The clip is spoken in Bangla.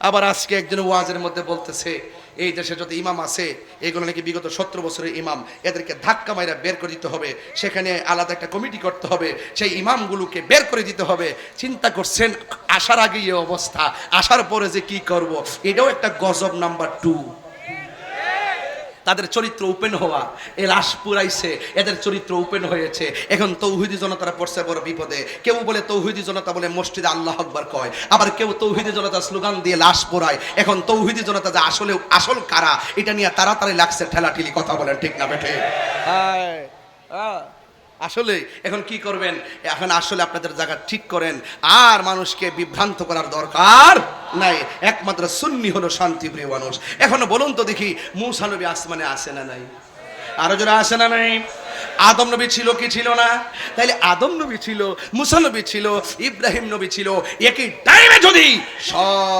আবার আজকে একজন ওয়াজের মধ্যে বলতেছে, এই দেশে যত ইমাম আছে, এগুলো নাকি বিগত সত্তর বছরের ইমাম, এদেরকে ধাক্কা মাইরা বের করে দিতে হবে, সেখানে আলাদা একটা কমিটি করতে হবে, সেই ইমামগুলোকে বের করে দিতে হবে। চিন্তা করছেন, আসার আগে এই অবস্থা, আসার পরে যে কি করব? এটাও একটা গজব নাম্বার টু তাদের চরিত্র ওপেন হওয়া, এ লাশ পুরাইছে, এদের চরিত্র ওপেন হয়েছে। এখন তৌহিদি জনতারা পড়ছে বড় বিপদে। কেউ বলে তৌহিদি জনতা বলে মসজিদে আল্লাহ আকবর কয়, আবার কেউ তৌহিদি জনতা স্লোগান দিয়ে লাশ পোড়ায়। এখন তৌহিদি জনতা যে আসলে আসল কারা, এটা নিয়ে তাড়াতাড়ি লাগছে ঠেলাঠেলি, কথা বলেন ঠিক না বেঠে? আসলে এখন কি করবেন? এখন আসলে আপনাদের জায়গা ঠিক করেন। আর মানুষকে বিভ্রান্ত করার দরকার নাই। একমাত্র সুন্নি হলো শান্তিপ্রিয় মানুষ। এখনও বলুন তো দেখি, মুসা নবী আসমানে আসে না নাই? আরও যারা আসে না নাই? আদম নবী ছিল কি ছিল না? তাইলে আদম নবী ছিল, মুসা নবী ছিল, ইব্রাহিম নবী ছিল। একই টাইমে যদি সব